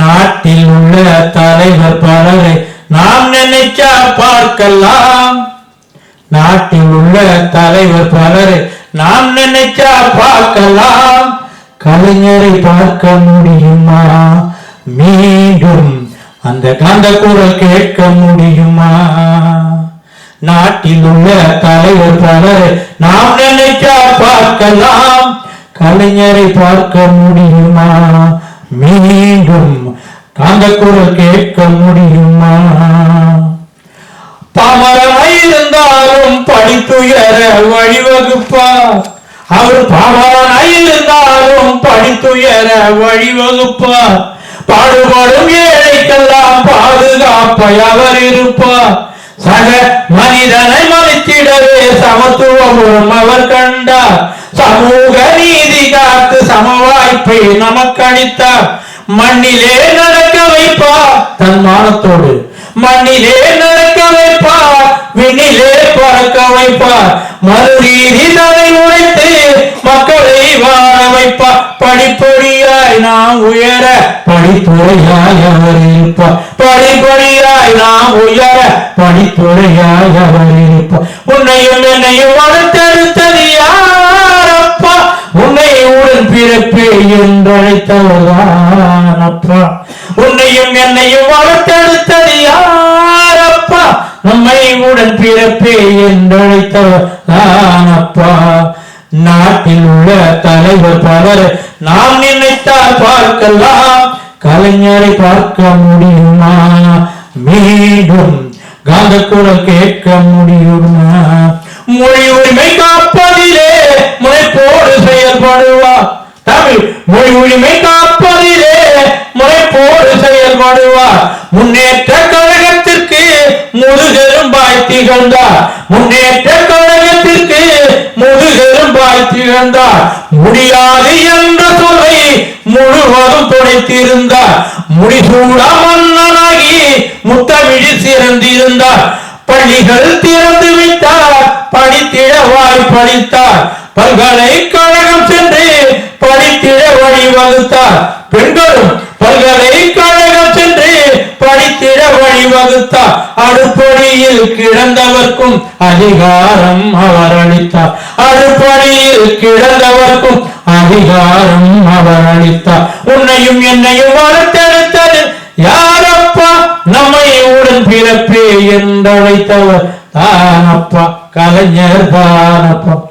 நாட்டில் உள்ள தலைவர் பலரை நாம் நினைச்சா பார்க்கலாம். நாட்டில் உள்ள தலைவர் பலரை நாம் நினைச்சா பார்க்கலாம். கலைஞரை பார்க்க முடியுமா? மீண்டும் அந்த காந்த குரல் கேட்க முடியுமா? நாட்டில் உள்ள தலைவர் பலரை நாம் நினைச்சா பார்க்கலாம். கலைஞரை பார்க்க முடியுமா? மீண்டும் காந்த குரல் கேட்க முடியுமா? பாமரனாயிருந்தாலும் படித்துயர வழிவகுப்பார் அவர் பாமரனாயிருந்தாலும் படித்துயர வழிவகுப்பார் பாடுபடும் ஏழைக்கெல்லாம் பாதுகாப்பை அவர் இருப்பார் சக மனிதனை மதித்திடவே சமத்துவமும் அவர் கண்டார். சமூக நீதி காத்து சம வாய்ப்பை நமக்களித்தார் மண்ணிலே நடக்க வைப்பார் தன் மானத்தோடு மண்ணிலே நடக்க வைப்பார் விண்ணிலே பறக்க வைப்பார் மறுநீதி தலை உழைத்து மக்களை வாழ வைப்பார் படிப்படியாய் நாம் உயர படித்துறையாய் அவர் இருப்பார் படிப்படியாய் நாம் உயர படித்துறையாய் அவர் இருப்பார் உன்னையும் என்னையும் வளர்த்தெடுத்தது யாரப்பா உன்னை உடன் பிறப்பே என்றழைத்தவர்தான் அப்பா உன்னையும் என்னையும் வளர்த்தெடுத்தது யாரப்பா நம்மை உடன் பிறப்பே என்றழைத்தவர்தான் அப்பா நாட்டில் உள்ள தலைவர் பலர் நாம் நினைத்தால் பார்க்கலாம். கலைஞரை பார்க்க முடியுமா? மீண்டும் காந்த கூட கேட்க முடியுமா? மொழி உரிமை காப்பதிலே முனைப்போடு செயல்படுவார் தமிழ் மொழி உரிமை காப்பதிலே முனைப்போடு செயல்படுவார். முன்னேற்ற கழகத்திற்கு முதுகெலும்பாய் திகழ்ந்தார். முன்னேற்ற கழகத்திற்கு முதுகெலும்பாய் திகழ்ந்தார். முடியாது என்ற சொல்லை முழுவதும் துடைத்திருந்தார். முடிசூடா மன்னனாகி முத்தமிழி சிறந்திருந்தார். பள்ளிகள் திறந்து விட்டார் படித்திட வாய் படித்தார் பல்கலைக்கழகம் சென்று வகுத்தார். பெண்களும் பல்கலைக்கழகம் சென்று படித்திட வழிவகுத்தார். அடுப்படியில் கிடந்தவர்க்கும் அதிகாரம் அவர் அளித்தார். அடுப்படியில் கிடந்தவர்க்கும் அதிகாரம் அவர் அளித்தார். உன்னையும் என்னையும் வளர்த்தெடுத்தது யாரப்பா? நம்மை உடன் பிறப்பே என்றழைத்தவர் தானப்பா. கலைஞர் தானப்பா